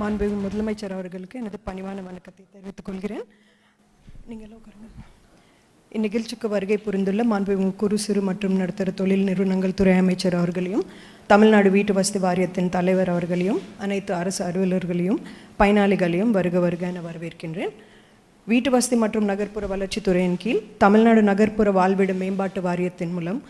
மாண்பு முதலமைச்சர் அவர்களுக்கு எனது பணிவான வணக்கத்தை தெரிவித்துக் கொள்கிறேன். நீங்கள் உட்காருங்க. இந்நிகழ்ச்சிக்கு வருகை புரிந்துள்ள மாண்புமிகு குறு சிறு மற்றும் நடுத்தர தொழில் நிறுவனங்கள் துறை அமைச்சர் அவர்களையும் தமிழ்நாடு வீட்டு வசதி வாரியத்தின் தலைவர் அவர்களையும் அனைத்து அரசு அலுவலர்களையும் பயனாளிகளையும் வருக வருக என வரவேற்கின்றேன். வீட்டு வசதி மற்றும் நகர்ப்புற வளர்ச்சித்துறையின் கீழ் தமிழ்நாடு நகர்ப்புற வாழ்விட மேம்பாட்டு வாரியத்தின் மூலம்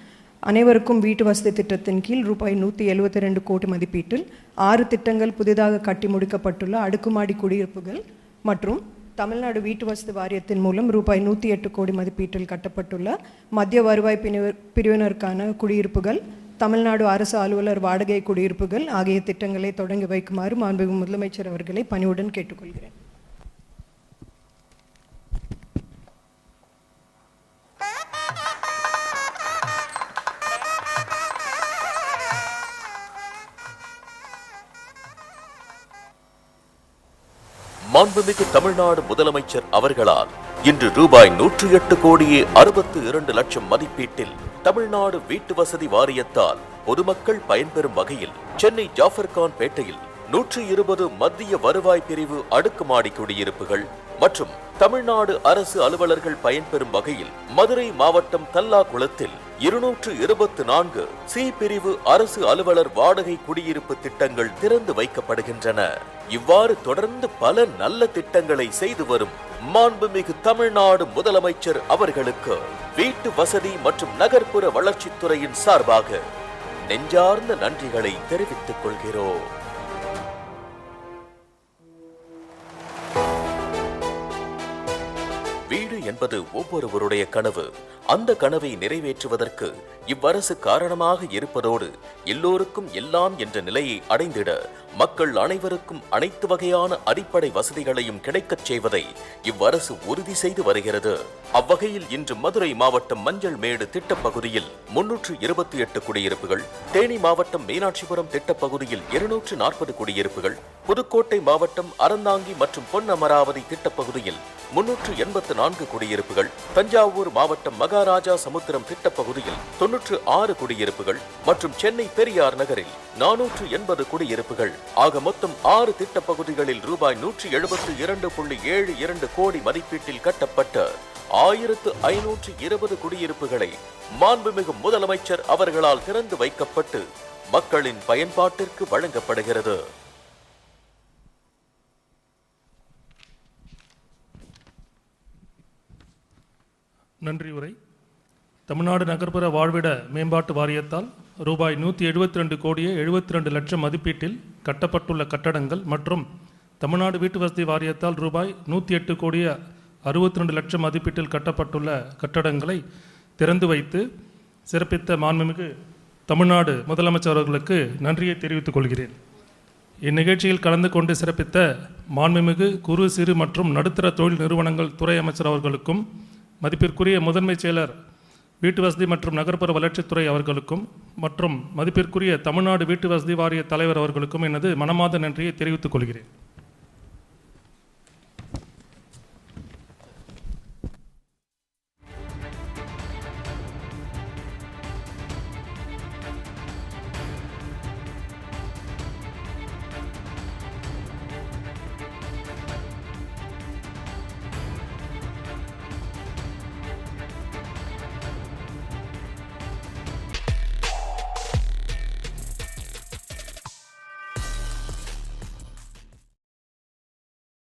அனைவருக்கும் வீட்டு வசதி திட்டத்தின் கீழ் ரூபாய் நூற்றி எழுபத்தி ரெண்டு கோடி மதிப்பீட்டில் ஆறு திட்டங்கள் புதிதாக கட்டி முடிக்கப்பட்டுள்ள அடுக்குமாடி குடியிருப்புகள் மற்றும் தமிழ்நாடு வீட்டு வசதி வாரியத்தின் மூலம் ரூபாய் நூற்றி எட்டு கோடி மதிப்பீட்டில் கட்டப்பட்டுள்ள மத்திய வருவாய் பிரிவு- பிரிவினருக்கான குடியிருப்புகள் தமிழ்நாடு அரசு அலுவலர் வாடகை குடியிருப்புகள் ஆகிய திட்டங்களை தொடங்கி வைக்குமாறு மாண்புமிகு முதலமைச்சர் அவர்களை பணிவுடன் கேட்டுக்கொள்கிறேன். மாண்புமிகு தமிழ்நாடு முதலமைச்சர் அவர்களால் இன்று ரூபாய் நூற்றி எட்டு கோடியே அறுபத்து இரண்டு லட்சம் மதிப்பீட்டில் தமிழ்நாடு வீட்டு வசதி வாரியத்தால் பொதுமக்கள் பயன்பெறும் வகையில் சென்னை ஜாஃபர்கான் பேட்டையில் நூற்றி இருபது மத்திய வருவாய் பிரிவு அடுக்குமாடி குடியிருப்புகள் மற்றும் தமிழ்நாடு அரசு அலுவலர்கள் பயன்பெறும் வகையில் மதுரை மாவட்டம் தல்லாகுளத்தில் இருநூற்று இருபத்து நான்கு சி பிரிவு அரசு அலுவலர் வாடகை குடியிருப்பு திட்டங்கள் திறந்து வைக்கப்படுகின்றன. இவ்வாறு தொடர்ந்து பல நல்ல திட்டங்களை செய்து வரும் மாண்புமிகு தமிழ்நாடு முதலமைச்சர் அவர்களுக்கு வீட்டு வசதி மற்றும் நகர்ப்புற வளர்ச்சித்துறையின் சார்பாக நெஞ்சார்ந்த நன்றிகளை தெரிவித்துக் கொள்கிறோம். வீடு என்பது ஒவ்வொருவருடைய கனவு. அந்த கனவை நிறைவேற்றுவதற்கு இவ்வரசு காரணமாக இருப்பதோடு எல்லோருக்கும் எல்லாம் என்ற நிலையை அடைந்திட மக்கள் அனைவருக்கும் அனைத்து வகையான அடிப்படை வசதிகளையும் கிடைக்கச் செய்வதை இவ்வரசு உறுதி செய்து வருகிறது. அவ்வகையில் இன்று மதுரை மாவட்டம் மஞ்சள் மேடு திட்டப்பகுதியில் முன்னூற்று இருபத்தி எட்டு குடியிருப்புகள் தேனி மாவட்டம் மீனாட்சிபுரம் திட்டப்பகுதியில் இருநூற்று நாற்பது குடியிருப்புகள் புதுக்கோட்டை மாவட்டம் அறந்தாங்கி மற்றும் பொன் அமராவதி திட்டப்பகுதியில் முன்னூற்று எண்பத்து நான்கு குடியிருப்புகள் தஞ்சாவூர் மாவட்டம் மகாராஜா சமுத்திரம் திட்டப்பகுதியில் தொன்னூற்று ஆறு குடியிருப்புகள் மற்றும் சென்னை பெரியார் நகரில் நானூற்று எண்பது குடியிருப்புகள். ஆக மொத்தம் ஆறு திட்ட பகுதிகளில் ரூபாய் நூற்றி எழுபத்து இரண்டு புள்ளி ஏழு இரண்டு கோடி மதிப்பீட்டில் கட்டப்பட்ட ஆயிரத்து ஐநூற்று இருபது குடியிருப்புகளை மாண்புமிகு முதலமைச்சர் அவர்களால் திறந்து வைக்கப்பட்டு மக்களின் பயன்பாட்டிற்கு வழங்கப்படுகிறது. நன்றி உரை. தமிழ்நாடு நகர்ப்புற வாழ்விட மேம்பாட்டு வாரியத்தால் ரூபாய் நூற்றி எழுபத்தி ரெண்டு கோடியே எழுபத்தி ரெண்டு லட்சம் மதிப்பீட்டில் கட்டப்பட்டுள்ள கட்டடங்கள் மற்றும் தமிழ்நாடு வீட்டு வசதி வாரியத்தால் ரூபாய் நூற்றி எட்டு கோடியே அறுபத்தி ரெண்டு லட்சம் மதிப்பீட்டில் கட்டப்பட்டுள்ள கட்டடங்களை திறந்து வைத்து சிறப்பித்த மாண்புமிகு தமிழ்நாடு முதலமைச்சர் அவர்களுக்கு நன்றியை தெரிவித்துக் கொள்கிறேன். இந்நிகழ்ச்சியில் கலந்து கொண்டு சிறப்பித்த மாண்புமிகு குறு சிறு மற்றும் நடுத்தர தொழில் நிறுவனங்கள் துறை அமைச்சர் அவர்களுக்கும் மதிப்பிற்குரிய முதன்மைச் செயலர் வீட்டு வசதி மற்றும் நகர்ப்புற வளர்ச்சித்துறை அவர்களுக்கும் மற்றும் மதிப்பிற்குரிய தமிழ்நாடு வீட்டு வசதி வாரிய தலைவர் அவர்களுக்கும் எனது மனமாத நன்றியை தெரிவித்துக் கொள்கிறேன்.